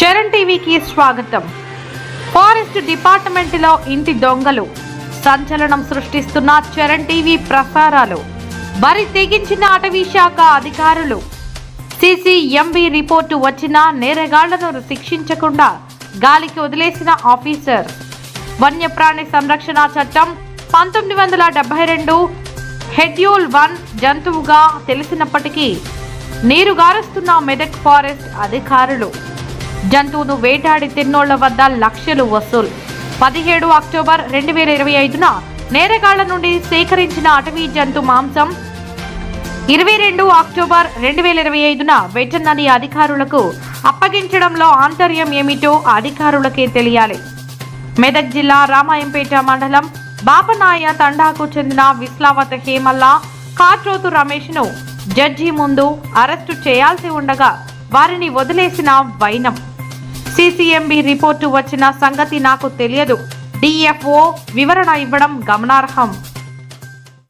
చరణ్ టీవీకి స్వాగతం. ఫారెస్ట్ డిపార్ట్మెంట్లో ఇంటి దొంగలు. సంచలనం సృష్టిస్తున్న చరణ్ టీవీ ప్రసారాలు. బరి తెగించిన అటవీ శాఖ అధికారులు. సిసిఎంబి రిపోర్టు వచ్చినా నేరగాళ్ళను శిక్షించకుండా గాలికి వదిలేసిన ఆఫీసర్. వన్యప్రాణి సంరక్షణ చట్టం పంతొమ్మిది వందల డెబ్బై రెండు హెడ్యూల్ వన్ జంతువుగా తెలిసినప్పటికీ నీరు గారుస్తున్న మెదక్ ఫారెస్ట్ అధికారులు. జంతువును వేటాడి తిన్నోళ్ళ వద్ద లక్షలు వసూలు. పదిహేడు అక్టోబర్ రెండు వేల ఇరవై ఐదున నేరగాళ్ళ నుండి సేకరించిన అటవీ జంతు మాంసం ఇరవై రెండు అక్టోబర్ రెండు వేల ఇరవై ఐదున వెటర్నరీ అధికారులకు అప్పగించడంలో ఆంతర్యం ఏమిటో అధికారులకే తెలియాలి. మెదక్ జిల్లా రామాయంపేట మండలం బాపనాయ తండాకు చెందిన విస్లావత హేమల్లా కాట్రోతు రమేష్ను జడ్జి ముందు అరెస్టు చేయాల్సి ఉండగా వారిని వదిలేసిన వైనం. సిసిఎంబి రిపోర్టు వచ్చిన సంగతి నాకు తెలియదు. డిఎఫ్ఓ వివరణ ఇవ్వడం గమనార్హం.